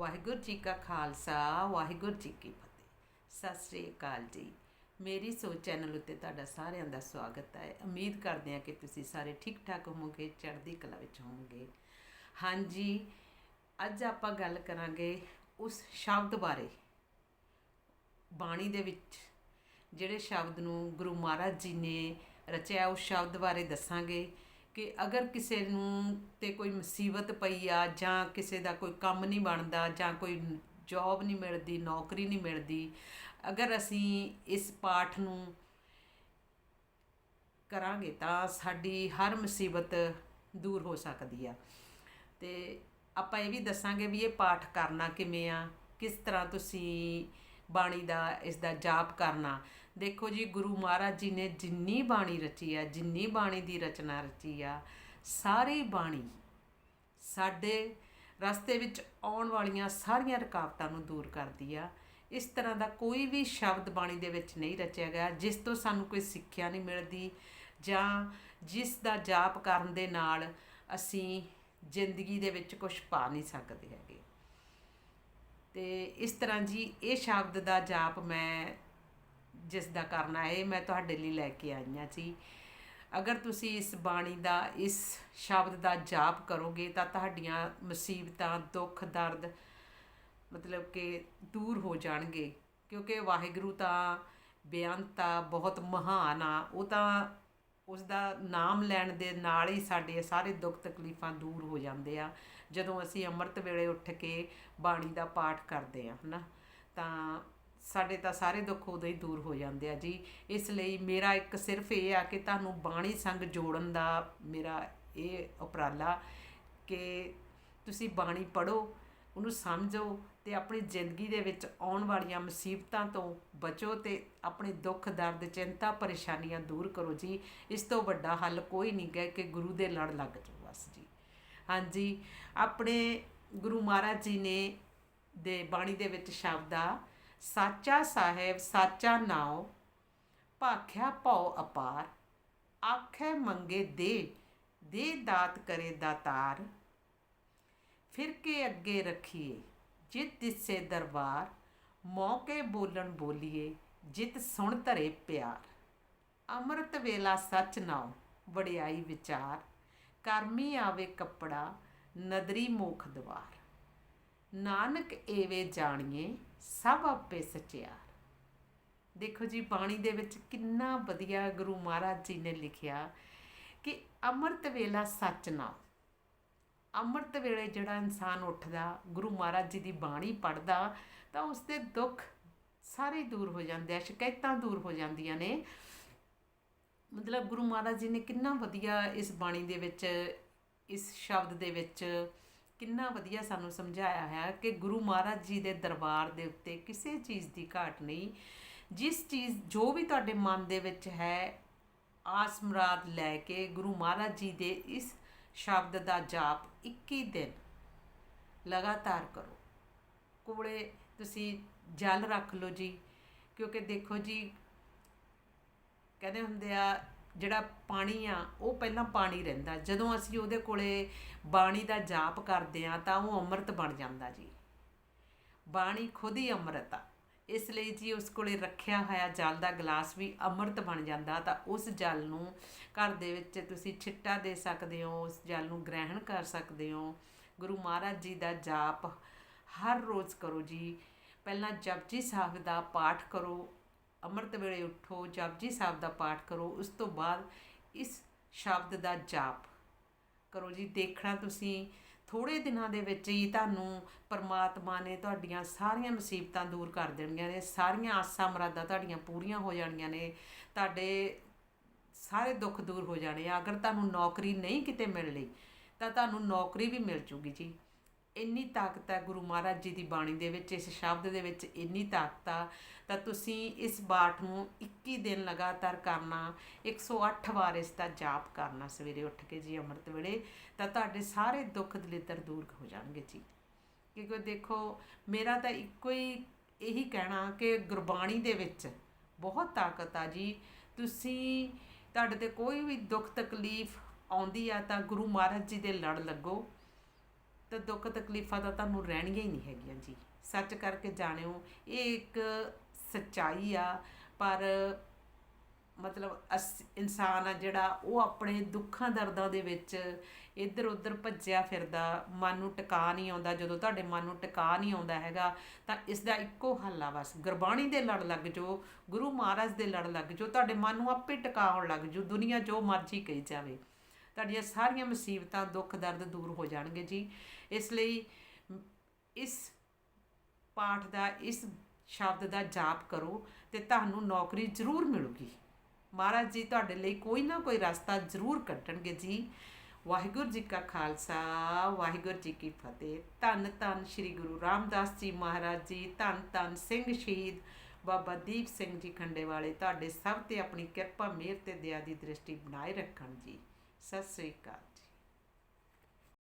ਵਾਹਿਗੁਰੂ ਜੀ ਕਾ ਖਾਲਸਾ, ਵਾਹਿਗੁਰੂ ਜੀ ਕੀ ਫਤਿਹ। ਸਤਿ ਸ੍ਰੀ ਅਕਾਲ ਜੀ। ਮੇਰੀ ਸੋਚ ਚੈਨਲ ਉੱਤੇ ਤੁਹਾਡਾ ਸਾਰਿਆਂ ਦਾ ਸਵਾਗਤ ਹੈ। ਉਮੀਦ ਕਰਦੇ ਹਾਂ ਕਿ ਤੁਸੀਂ ਸਾਰੇ ਠੀਕ ਠਾਕ ਹੋਵੋਗੇ, ਚੜ੍ਹਦੀ ਕਲਾ ਵਿੱਚ ਹੋਵੋਗੇ। ਹਾਂਜੀ, ਅੱਜ ਆਪਾਂ ਗੱਲ ਕਰਾਂਗੇ ਉਸ ਸ਼ਬਦ ਬਾਰੇ। ਬਾਣੀ ਦੇ ਵਿੱਚ ਜਿਹੜੇ ਸ਼ਬਦ ਨੂੰ ਗੁਰੂ ਮਹਾਰਾਜ ਜੀ ਨੇ ਰਚਿਆ, ਉਸ ਸ਼ਬਦ ਬਾਰੇ ਦੱਸਾਂਗੇ। ਕਿ ਅਗਰ ਕਿਸੇ ਨੂੰ ਤੇ ਕੋਈ ਮੁਸੀਬਤ ਪਈ ਆ ਜਾਂ ਕਿਸੇ ਦਾ ਕੋਈ ਕੰਮ ਨਹੀਂ ਬਣਦਾ ਜਾਂ ਕੋਈ ਜੌਬ ਨਹੀਂ ਮਿਲਦੀ, ਨੌਕਰੀ ਨਹੀਂ ਮਿਲਦੀ, ਅਗਰ ਅਸੀਂ ਇਸ ਪਾਠ ਨੂੰ ਕਰਾਂਗੇ ਤਾਂ ਸਾਡੀ ਹਰ ਮੁਸੀਬਤ ਦੂਰ ਹੋ ਸਕਦੀ ਆ। ਤੇ ਆਪਾਂ ਇਹ ਵੀ ਦੱਸਾਂਗੇ ਵੀ ਇਹ ਪਾਠ ਕਰਨਾ ਕਿਵੇਂ ਆ, ਕਿਸ ਤਰ੍ਹਾਂ ਤੁਸੀਂ ਬਾਣੀ ਦਾ ਇਸ ਦਾ ਜਾਪ ਕਰਨਾ। ਦੇਖੋ ਜੀ, ਗੁਰੂ ਮਹਾਰਾਜ ਜੀ ਨੇ ਜਿੰਨੀ ਬਾਣੀ ਰਚੀ ਆ, ਜਿੰਨੀ ਬਾਣੀ ਦੀ ਰਚਨਾ ਰਚੀ ਆ, ਸਾਰੀ ਬਾਣੀ ਸਾਡੇ ਰਸਤੇ ਵਿੱਚ ਆਉਣ ਵਾਲੀਆਂ ਸਾਰੀਆਂ ਰੁਕਾਵਟਾਂ ਨੂੰ ਦੂਰ ਕਰਦੀ ਆ। ਇਸ ਤਰ੍ਹਾਂ ਦਾ ਕੋਈ ਵੀ ਸ਼ਬਦ ਬਾਣੀ ਦੇ ਵਿੱਚ ਨਹੀਂ ਰਚਿਆ ਗਿਆ, ਜਿਸ ਤੋਂ ਸਾਨੂੰ ਕੋਈ ਸਿੱਖਿਆ ਨਹੀਂ ਮਿਲਦੀ ਜਾਂ ਜਿਸ ਦਾ ਜਾਪ ਕਰਨ ਦੇ ਨਾਲ ਅਸੀਂ ਜ਼ਿੰਦਗੀ ਦੇ ਵਿੱਚ ਕੁਝ ਪਾ ਨਹੀਂ ਸਕਦੇ ਹੈਗੇ। ਤੇ ਇਸ ਤਰ੍ਹਾਂ ਜੀ, ਇਹ ਸ਼ਬਦ ਦਾ ਜਾਪ ਮੈਂ ਜਿਸ ਦਾ ਕਰਨਾ ਹੈ ਮੈਂ ਤੁਹਾਡੇ ਲਈ ਲੈ ਕੇ ਆਈ ਹਾਂ ਜੀ ਅਗਰ ਤੁਸੀਂ ਇਸ ਬਾਣੀ ਦਾ, ਇਸ ਸ਼ਬਦ ਦਾ ਜਾਪ ਕਰੋਗੇ ਤਾਂ ਤੁਹਾਡੀਆਂ ਮੁਸੀਬਤਾਂ, ਦੁੱਖ, ਦਰਦ ਮਤਲਬ ਕਿ ਦੂਰ ਹੋ ਜਾਣਗੇ। ਕਿਉਂਕਿ ਵਾਹਿਗੁਰੂ ਤਾਂ ਬੇਅੰਤ ਆ ਬਹੁਤ ਮਹਾਨ ਆ, ਉਹ ਤਾਂ ਉਸ ਦਾ ਨਾਮ ਲੈਣ ਦੇ ਨਾਲ ਹੀ ਸਾਡੇ ਸਾਰੇ ਦੁੱਖ ਤਕਲੀਫਾਂ ਦੂਰ ਹੋ ਜਾਂਦੇ ਆ। ਜਦੋਂ ਅਸੀਂ ਅੰਮ੍ਰਿਤ ਵੇਲੇ ਉੱਠ ਕੇ ਬਾਣੀ ਦਾ ਪਾਠ ਕਰਦੇ ਆ, ਹਨਾ, ਤਾਂ ਸਾਡੇ ਤਾਂ ਸਾਰੇ ਦੁੱਖ ਉਦੋਂ ਹੀ ਦੂਰ ਹੋ ਜਾਂਦੇ ਆ ਜੀ। ਇਸ ਲਈ ਮੇਰਾ ਇੱਕ ਸਿਰਫ ਇਹ ਆ ਕਿ ਤੁਹਾਨੂੰ ਬਾਣੀ ਸੰਗ ਜੋੜਨ ਦਾ ਮੇਰਾ ਇਹ ਉਪਰਾਲਾ ਕਿ ਤੁਸੀਂ ਬਾਣੀ ਪੜੋ ਉਹਨੂੰ ਸਮਝੋ ਤੇ ਆਪਣੀ ਜ਼ਿੰਦਗੀ ਦੇ ਵਿੱਚ ਆਉਣ ਵਾਲੀਆਂ ਮੁਸੀਬਤਾਂ ਤੋਂ ਬਚੋ ਤੇ ਆਪਣੇ ਦੁੱਖ, ਦਰਦ, ਚਿੰਤਾ, ਪਰੇਸ਼ਾਨੀਆਂ ਦੂਰ ਕਰੋ ਜੀ। ਇਸ ਤੋਂ ਵੱਡਾ ਹੱਲ ਕੋਈ ਨਹੀਂ ਹੈ ਕਿ ਗੁਰੂ ਦੇ ਲੜ ਲੱਗ ਜਾਓ ਬਸ ਜੀ। ਹਾਂਜੀ, ਆਪਣੇ ਗੁਰੂ ਮਹਾਰਾਜ ਜੀ ਨੇ ਦੇ ਬਾਣੀ ਦੇ ਵਿੱਚ ਸ਼ਬਦ ਆ ਸਾਚਾ ਸਾਹਿਬ, ਸਾਚਾ ਨਾਉ, ਭਾਖਿਆ ਭਉ ਅਪਾਰ, ਆਖੇ ਮੰਗੇ ਦੇ ਦੇ ਦਾਤ ਕਰੇ ਦਾਤਾਰ। ਫਿਰ ਕੇ ਅੱਗੇ ਰੱਖੀਏ, ਜਿਤ ਦਿਸੇ ਦਰਬਾਰ, ਮੌਕੇ ਬੋਲਣ ਬੋਲੀਏ, ਜਿਤ ਸੁਣ ਧਰੇ ਪਿਆਰ। ਅੰਮ੍ਰਿਤ ਵੇਲਾ ਸੱਚ ਨਾਉ, ਵਡਿਆਈ ਵਿਚਾਰ ਕਰਮੀ ਆਵੇ ਕੱਪੜਾ, ਨਦਰੀ ਮੋਖ ਦਵਾਰ। ਨਾਨਕ ਏਵੇ ਜਾਣੀਏ ਸਭ ਆਪੇ ਸਚਿਆਰ। ਦੇਖੋ ਜੀ, ਬਾਣੀ ਦੇ ਵਿੱਚ ਕਿੰਨਾ ਵਧੀਆ ਗੁਰੂ ਮਹਾਰਾਜ ਜੀ ਨੇ ਲਿਖਿਆ ਕਿ ਅੰਮ੍ਰਿਤ ਵੇਲਾ ਸੱਚ ਨਾਉ ਅੰਮ੍ਰਿਤ ਵੇਲੇ ਜਿਹੜਾ ਇਨਸਾਨ ਉੱਠਦਾ, ਗੁਰੂ ਮਹਾਰਾਜ ਜੀ ਦੀ ਬਾਣੀ ਪੜਦਾ ਤਾਂ ਉਸ ਦੇ ਦੁੱਖ ਸਾਰੇ ਦੂਰ ਹੋ ਜਾਂਦੇ ਆ, ਸ਼ਿਕਾਇਤਾਂ ਦੂਰ ਹੋ ਜਾਂਦੀਆਂ ਨੇ। ਮਤਲਬ ਗੁਰੂ ਮਹਾਰਾਜ ਜੀ ਨੇ ਕਿੰਨਾ ਵਧੀਆ ਇਸ ਬਾਣੀ ਦੇ ਵਿੱਚ, ਇਸ ਸ਼ਬਦ ਦੇ ਵਿੱਚ ਕਿੰਨਾ ਵਧੀਆ ਸਾਨੂੰ ਸਮਝਾਇਆ ਹੈ ਕਿ ਗੁਰੂ ਮਹਾਰਾਜ ਜੀ ਦੇ ਦਰਬਾਰ ਦੇ ਉੱਤੇ ਕਿਸੇ ਚੀਜ਼ ਦੀ ਘਾਟ ਨਹੀਂ। ਜਿਸ ਚੀਜ਼, ਜੋ ਵੀ ਤੁਹਾਡੇ ਮਨ ਦੇ ਵਿੱਚ ਹੈ, ਆਸ ਮੁਰਾਦ ਲੈ ਕੇ ਗੁਰੂ ਮਹਾਰਾਜ ਜੀ ਦੇ ਇਸ ਸ਼ਬਦ ਦਾ ਜਾਪ 21 ਦਿਨ ਲਗਾਤਾਰ ਕਰੋ। ਕੋਲੇ ਤੁਸੀਂ ਜਲ ਰੱਖ ਲਓ ਜੀ, ਕਿਉਂਕਿ ਦੇਖੋ ਜੀ, ਕਹਿੰਦੇ ਹੁੰਦੇ ਆ ਜਿਹੜਾ ਪਾਣੀ ਆ, ਉਹ ਪਹਿਲਾਂ ਪਾਣੀ ਰਹਿੰਦਾ। ਜਦੋਂ ਅਸੀਂ ਉਹਦੇ ਕੋਲੇ ਬਾਣੀ ਦਾ ਜਾਪ ਕਰਦੇ ਆ, ਤਾਂ ਉਹ ਅੰਮ੍ਰਿਤ ਬਣ ਜਾਂਦਾ ਜੀ। ਬਾਣੀ ਖੁਦ ਹੀ ਅੰਮ੍ਰਿਤ ਆ। ਇਸ ਲਈ ਜੀ ਉਸ ਕੋਲੇ ਰੱਖਿਆ ਹੋਇਆ ਜਲ ਦਾ ਗਲਾਸ ਵੀ ਅੰਮ੍ਰਿਤ ਬਣ ਜਾਂਦਾ, ਤਾਂ ਉਸ ਜਲ ਨੂੰ ਘਰ ਦੇ ਵਿੱਚ ਤੁਸੀਂ ਛਿੱਟਾ ਦੇ ਸਕਦੇ ਹੋ, ਉਸ ਜਲ ਨੂੰ ਗ੍ਰਹਿਣ ਕਰ ਸਕਦੇ ਹੋ। ਗੁਰੂ ਮਹਾਰਾਜ ਜੀ ਦਾ ਜਾਪ ਹਰ ਰੋਜ਼ ਕਰੋ ਜੀ। ਪਹਿਲਾਂ ਜਪਜੀ ਸਾਹਿਬ ਦਾ ਪਾਠ ਕਰੋ ਅੰਮ੍ਰਿਤ ਵੇਲੇ ਉਠੋ, ਜਪਜੀ ਸਾਹਿਬ ਦਾ ਪਾਠ ਕਰੋ, ਉਸ ਤੋਂ ਬਾਅਦ ਇਸ ਸ਼ਬਦ ਦਾ ਜਾਪ ਕਰੋ ਜੀ। ਦੇਖਣਾ ਤੁਸੀਂ ਥੋੜੇ ਦਿਨਾਂ ਦੇ ਵਿੱਚ ਹੀ ਤੁਹਾਨੂੰ ਪਰਮਾਤਮਾ ਨੇ ਤੁਹਾਡੀਆਂ ਸਾਰੀਆਂ ਮੁਸੀਬਤਾਂ ਦੂਰ ਕਰ ਦੇਣੀਆਂ ਨੇ, ਸਾਰੀਆਂ ਆਸਾਂ ਮੁਰਾਦਾਂ ਤੁਹਾਡੀਆਂ ਪੂਰੀਆਂ ਹੋ ਜਾਣੀਆਂ ਨੇ, ਤੁਹਾਡੇ ਸਾਰੇ ਦੁੱਖ ਦੂਰ ਹੋ ਜਾਣੇ ਆ। ਅਗਰ ਤੁਹਾਨੂੰ ਨੌਕਰੀ ਨਹੀਂ ਕਿਤੇ ਮਿਲ ਲਈ, ਤਾਂ ਤੁਹਾਨੂੰ ਨੌਕਰੀ ਵੀ ਮਿਲ ਜੂਗੀ ਜੀ। ਇੰਨੀ ਤਾਕਤ ਹੈ ਗੁਰੂ ਮਹਾਰਾਜ ਜੀ ਦੀ ਬਾਣੀ ਦੇ ਵਿੱਚ, ਇਸ ਸ਼ਬਦ ਦੇ ਵਿੱਚ ਇੰਨੀ ਤਾਕਤ ਆ, ਤਾਂ ਤੁਸੀਂ ਇਸ ਬਾਠ ਨੂੰ 21 ਦਿਨ ਲਗਾਤਾਰ ਕਰਨਾ 108 ਵਾਰ ਇਸ ਦਾ ਜਾਪ ਕਰਨਾ ਸਵੇਰੇ ਉੱਠ ਕੇ ਜੀ ਅੰਮ੍ਰਿਤ ਵੇਲੇ, ਤਾਂ ਤੁਹਾਡੇ ਸਾਰੇ ਦੁੱਖ ਦਲਿੱਦਰ ਦੂਰ ਹੋ ਜਾਣਗੇ ਜੀ। ਕਿਉਂਕਿ ਦੇਖੋ, ਮੇਰਾ ਤਾਂ ਇੱਕੋ ਹੀ ਇਹੀ ਕਹਿਣਾ ਕਿ ਗੁਰਬਾਣੀ ਦੇ ਵਿੱਚ ਬਹੁਤ ਤਾਕਤ ਆ ਜੀ। ਤੁਸੀਂ, ਤੁਹਾਡੇ ਤੇ ਕੋਈ ਵੀ ਦੁੱਖ ਤਕਲੀਫ ਆਉਂਦੀ ਆ ਤਾਂ ਗੁਰੂ ਮਹਾਰਾਜ ਜੀ ਦੇ ਲੜ ਲੱਗੋ। ਤਾਂ ਦੁੱਖ ਤਕਲੀਫਾਂ ਤਾਂ ਤੁਹਾਨੂੰ ਰਹਿਣੀਆਂ ਹੀ ਨਹੀਂ ਹੈਗੀਆਂ ਜੀ। ਸੱਚ ਕਰਕੇ ਜਾਣਿਓ, ਇਹ ਇੱਕ ਸੱਚਾਈ ਆ, ਪਰ ਮਤਲਬ ਅਸ, ਇਨਸਾਨ ਆ ਜਿਹੜਾ, ਉਹ ਆਪਣੇ ਦੁੱਖਾਂ ਦਰਦਾਂ ਦੇ ਵਿੱਚ ਇੱਧਰ ਉੱਧਰ ਭੱਜਿਆ ਫਿਰਦਾ, ਮਨ ਨੂੰ ਟਿਕਾ ਨਹੀਂ ਆਉਂਦਾ। ਜਦੋਂ ਤੁਹਾਡੇ ਮਨ ਨੂੰ ਟਿਕਾ ਨਹੀਂ ਆਉਂਦਾ ਹੈਗਾ, ਤਾਂ ਇਸ ਦਾ ਇੱਕੋ ਹੱਲ ਆ ਬਸ। ਗੁਰਬਾਣੀ ਦੇ ਲੜ ਲੱਗ ਜੋ ਗੁਰੂ ਮਹਾਰਾਜ ਦੇ ਲੜ ਲੱਗ ਜੋ ਤੁਹਾਡੇ ਮਨ ਨੂੰ ਆਪੇ ਟਿਕਾਉਣ ਲੱਗ ਜੂ ਦੁਨੀਆ ਜੋ ਮਰਜ਼ੀ ਕਹੀ ਜਾਵੇ। ਤੁਹਾਡੀਆਂ ਸਾਰੀਆਂ ਮੁਸੀਬਤਾਂ, ਦੁੱਖ, ਦਰਦ ਦੂਰ ਹੋ ਜਾਣਗੇ ਜੀ। ਇਸ ਲਈ ਇਸ ਪਾਠ ਦਾ, ਇਸ ਸ਼ਬਦ ਦਾ ਜਾਪ ਕਰੋ ਤੇ ਤੁਹਾਨੂੰ ਨੌਕਰੀ ਜ਼ਰੂਰ ਮਿਲੂਗੀ। ਮਹਾਰਾਜ ਜੀ ਤੁਹਾਡੇ ਲਈ ਕੋਈ ਨਾ ਕੋਈ ਰਸਤਾ ਜ਼ਰੂਰ ਕੱਢਣਗੇ ਜੀ। ਵਾਹਿਗੁਰੂ ਜੀ ਕਾ ਖਾਲਸਾ, ਵਾਹਿਗੁਰੂ ਜੀ ਕੀ ਫਤਿਹ। ਧੰਨ ਧੰਨ ਸ੍ਰੀ ਗੁਰੂ ਰਾਮਦਾਸ ਜੀ ਮਹਾਰਾਜ ਜੀ, ਧੰਨ ਧੰਨ ਸਿੰਘ ਸ਼ਹੀਦ ਬਾਬਾ ਦੀਪ ਸਿੰਘ ਜੀ ਖੰਡੇ ਵਾਲੇ ਤੁਹਾਡੇ ਸਭ ਤੇ ਆਪਣੀ ਕਿਰਪਾ, ਮਿਹਰ ਤੇ ਦਇਆ ਦੀ ਦ੍ਰਿਸ਼ਟੀ ਬਣਾਏ ਰੱਖਣ ਜੀ। ਸਤਿ ਸ੍ਰੀ ਅਕਾਲ।